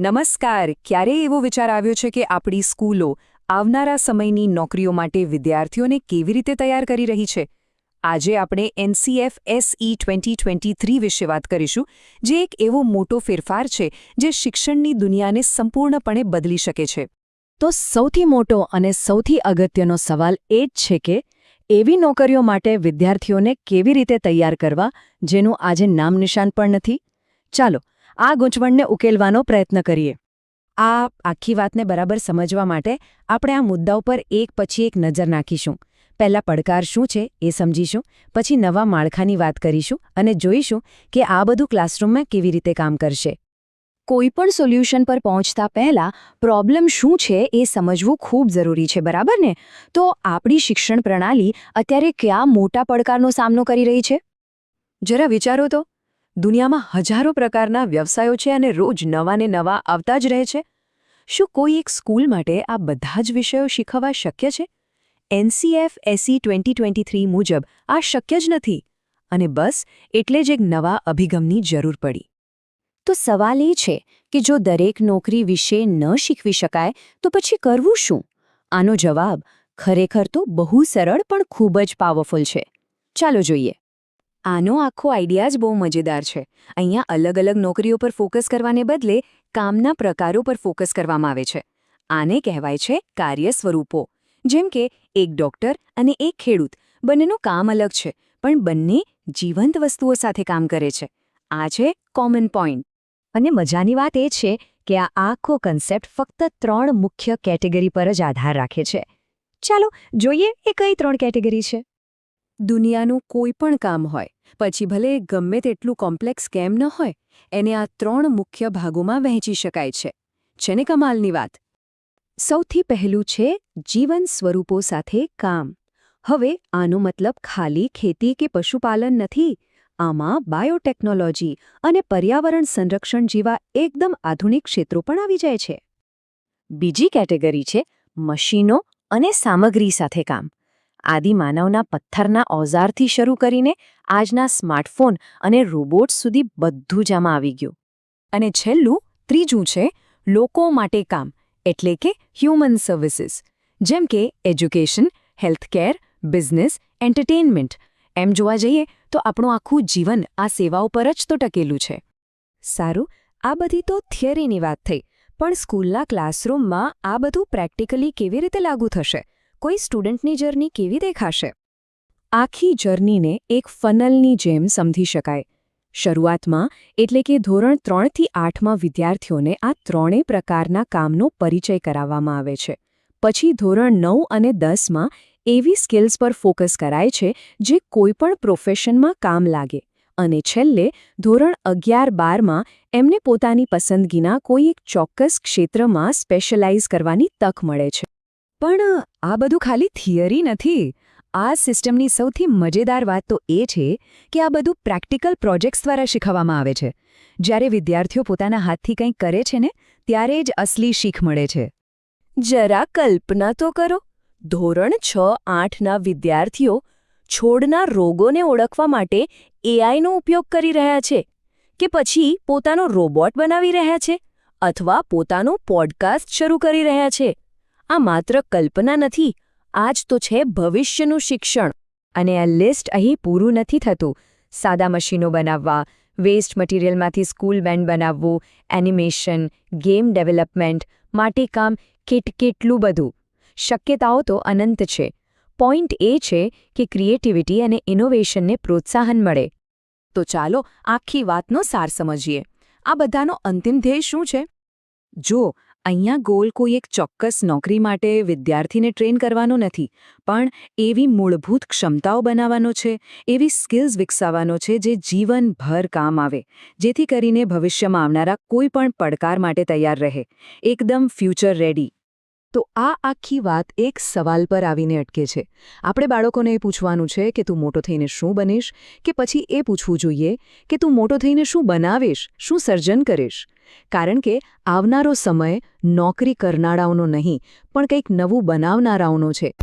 નમસ્કાર. ક્યારેય એવો વિચાર આવ્યો છે કે આપણી સ્કૂલો આવનારા સમયની નોકરીઓ માટે વિદ્યાર્થીઓને કેવી રીતે તૈયાર કરી રહી છે? આજે આપણે NCF SE twenty twenty three વિશે વાત કરીશું, જે એક એવો મોટો ફેરફાર છે જે શિક્ષણની દુનિયાને સંપૂર્ણપણે બદલી શકે છે. તો સૌથી મોટો અને સૌથી અગત્યનો સવાલ એ જ છે કે, એવી નોકરીઓ માટે વિદ્યાર્થીઓને કેવી રીતે તૈયાર કરવા, જેનું આજે નામ નિશાન પણ નથી? ચાલો આ ગૂંચવણને ઉકેલવાનો પ્રયત્ન કરીએ. આ આખી વાતને બરાબર સમજવા માટે આપણે આ મુદ્દાઓ પર એક પછી એક નજર નાખીશું. પહેલા પડકાર શું છે એ સમજીશું, પછી નવા માળખાની વાત કરીશું અને જોઈશું કે આ બધું ક્લાસરૂમમાં કેવી રીતે કામ કરશે. કોઈપણ સોલ્યુશન પર પહોંચતા પહેલાં પ્રોબ્લેમ શું છે એ સમજવું ખૂબ જરૂરી છે, બરાબર ને? તો આપણી શિક્ષણ પ્રણાલી અત્યારે કયા મોટા પડકારનો સામનો કરી રહી છે? જરા વિચારો તો. દુનિયામાં હજારો પ્રકારના વ્યવસાયો છે અને રોજ નવાને નવા આવતા જ રહે છે. શું કોઈ એક સ્કૂલ માટે આ બધા જ વિષયો શીખવવા શક્ય છે? NCF SE twenty twenty three મુજબ આ શક્ય જ નથી. અને બસ એટલે જ એક નવા અભિગમની જરૂર પડી. તો સવાલ એ છે કે જો દરેક નોકરી વિશે ન શીખવી શકાય, તો પછી કરવું શું? આનો જવાબ ખરેખર તો બહુ સરળ પણ ખૂબ જ પાવરફુલ છે. ચાલો જોઈએ. આનો આખો આઈડિયા જ બહુ મજેદાર છે. અહીંયા અલગ અલગ નોકરીઓ પર ફોકસ કરવાને બદલે કામના પ્રકારો પર ફોકસ કરવામાં આવે છે. આને કહેવાય છે કાર્ય સ્વરૂપો. જેમ કે એક ડોક્ટર અને એક ખેડૂત, બંનેનું કામ અલગ છે, પણ બંને જીવંત વસ્તુઓ સાથે કામ કરે છે. આ છે કોમન પોઈન્ટ અને મજાની વાત એ છે કે આ આખો કન્સેપ્ટ ફક્ત ત્રણ મુખ્ય કેટેગરી પર જ આધાર રાખે છે. ચાલો જોઈએ એ કઈ ત્રણ કેટેગરી છે. દુનિયાનું કોઈ પણ કામ હોય, પછી ભલે ગમે તેટલું કોમ્પ્લેક્સ કેમ ન હોય, એને આ ત્રણ મુખ્ય ભાગોમાં વહેંચી શકાય છે. છે ને કમાલની વાત. સૌથી પહેલું છે જીવન સ્વરૂપો સાથે કામ. હવે આનો મતલબ ખાલી ખેતી કે પશુપાલન નથી, આમાં બાયોટેકનોલોજી અને પર્યાવરણ સંરક્ષણ જેવા એકદમ આધુનિક ક્ષેત્રો પણ આવી જાય છે. બીજી કેટેગરી છે મશીનો અને સામગ્રી સાથે કામ. આદિમાનવના પથ્થરના ઓઝારથી શરૂ કરીને આજના સ્માર્ટફોન અને રોબોટ્સ સુધી બધું જ આમાં આવી ગયું. અને છેલ્લું, ત્રીજું છે, લોકો માટે કામ, એટલે કે હ્યુમન સર્વિસીસ જેમ કે એજ્યુકેશન હેલ્થકેર બિઝનેસ એન્ટરટેનમેન્ટ એમ જોવા જઈએ તો આપણું આખું જીવન આ સેવાઓ પર જ તો ટકેલું છે. સારું, આ બધી તો થિયરીની વાત થઈ, પણ સ્કૂલના ક્લાસરૂમમાં આ બધું પ્રેક્ટિકલી કેવી રીતે લાગુ થશે? કોઈ સ્ટુડન્ટની જર્ની કેવી દેખાશે? આખી જર્નીને એક ફનલની જેમ સમજી શકાય. શરૂઆતમાં એટલે કે ધોરણ ત્રણથી આઠમાં વિદ્યાર્થીઓને આ ત્રણેય પ્રકારના કામનો પરિચય કરાવવામાં આવે છે. પછી ધોરણ નવ અને દસમાં એવી સ્કિલ્સ પર ફોકસ કરાય છે જે કોઈપણ પ્રોફેશનમાં કામ લાગે. અને છેલ્લે ધોરણ અગિયાર બારમાં એમને પોતાની પસંદગીના કોઈ એક ચોક્કસ ક્ષેત્રમાં સ્પેશિયલાઇઝ કરવાની તક મળે છે. પણ, આ બધું ખાલી થિયરી નથી. આ સિસ્ટમની સૌથી મજેદાર વાત તો એ છે કે આ બધું પ્રેક્ટિકલ પ્રોજેક્ટ્સ દ્વારા શીખવવામાં આવે છે. જ્યારે વિદ્યાર્થીઓ પોતાના હાથથી કંઈક કરે છે ને, ત્યારે જ અસલી શીખ મળે છે. જરા કલ્પના તો કરો, ધોરણ છ આઠના વિદ્યાર્થીઓ છોડના રોગોને ઓળખવા માટે એઆઈનો ઉપયોગ કરી રહ્યા છે કે પછી પોતાનો રોબોટ બનાવી રહ્યા છે અથવા પોતાનો પોડકાસ્ટ શરૂ કરી રહ્યા છે? આ માત્ર કલ્પના નથી, આજ તો છે ભવિષ્યનું શિક્ષણ. અને આ લિસ્ટ અહીં પૂરું નથી થતું. સાદા મશીનો બનાવવા, વેસ્ટ મટીરિયલમાંથી સ્કૂલ બેન્ડ બનાવવું, એનિમેશન, ગેમ ડેવલપમેન્ટ માટે કામ બધું. શક્યતાઓ તો અનંત છે. પોઈન્ટ એ છે કે ક્રિએટિવિટી અને ઇનોવેશનને પ્રોત્સાહન મળે. તો ચાલો આખી વાતનો સાર સમજીએ. આ બધાનો અંતિમ ધ્યેય શું છે? જો અહીંયા ગોલ કોઈ એક ચોક્કસ નોકરી માટે વિદ્યાર્થીને ટ્રેન કરવાનો નથી, પણ એવી મૂળભૂત ક્ષમતાઓ બનાવવાનો છે, એવી સ્કિલ્સ વિકસાવવાનો છે જે જીવનભર કામ આવે, જેથી કરીને ભવિષ્યમાં આવનારા કોઈ પણ પડકાર માટે તૈયાર રહે, એકદમ ફ્યુચર રેડી. તો આ આખી વાત એક સવાલ પર આવીને અટકે છે. આપણે બાળકોને એ પૂછવાનું છે કે તું મોટો થઈને શું બનીશ? કે પછી એ પૂછવું જોઈએ કે તું મોટો થઈને શું બનાવીશ? શું સર્જન કરીશ? કારણ કે આવનારો સમય નોકરી કરનારાઓનો નહીં, પણ કંઈક નવું બનાવનારાઓનો છે.